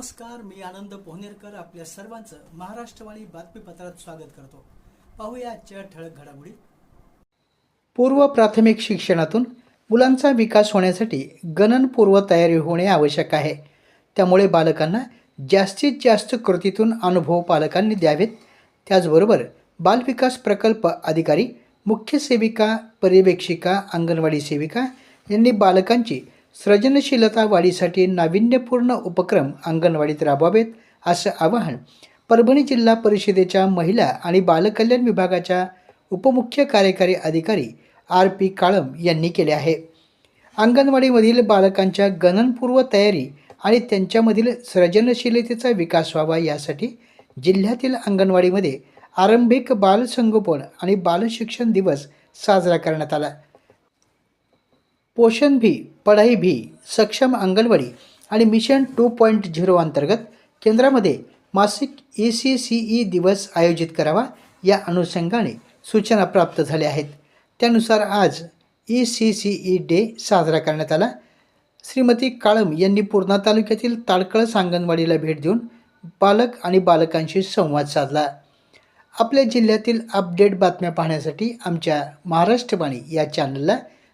नमस्कार मी आनंद पोहनेरकर आपल्या सर्वांचं महाराष्ट्रवाणी बातमीपत्रात स्वागत करतो. पाहूया आजच्या ठळक घडामोडी. पूर्व प्राथमिक शिक्षणातून मुलांचा विकास होण्यासाठी गणनपूर्व तयारी होणे आवश्यक आहे. त्यामुळे बालकांना जास्तीत जास्त कृतीतून अनुभव पालकांनी द्यावेत. त्याचबरोबर बालविकास प्रकल्प अधिकारी मुख्य सेविका पर्यवेक्षिका अंगणवाडी सेविका यांनी बालकांची सृजनशीलता वाढीसाठी नाविन्यपूर्ण उपक्रम अंगणवाडीत राबवावेत असं आवाहन परभणी जिल्हा परिषदेच्या महिला आणि बालकल्याण विभागाच्या उपमुख्य कार्यकारी अधिकारी आर पी काळम यांनी केले आहे. अंगणवाडीमधील बालकांच्या गणनपूर्व तयारी आणि त्यांच्यामधील सृजनशीलतेचा विकास व्हावा यासाठी जिल्ह्यातील अंगणवाडीमध्ये आरंभिक बालसंगोपन आणि बालशिक्षण दिवस साजरा करण्यात आला. पोषण भी पढाई भी सक्षम अंगणवाडी आणि मिशन टू पॉईंट झिरो अंतर्गत केंद्रामध्ये मासिक ई सी सी ई दिवस आयोजित करावा या अनुषंगाने सूचना प्राप्त झाल्या आहेत. त्यानुसार आज E C C E day साजरा करण्यात आला. श्रीमती काळम यांनी पूर्णा तालुक्यातील ताडकळस अंगणवाडीला भेट देऊन बालक आणि बालकांशी संवाद साधला. आपल्या जिल्ह्यातील अपडेट बातम्या पाहण्यासाठी आमच्या महाराष्ट्रवाणी या चॅनलला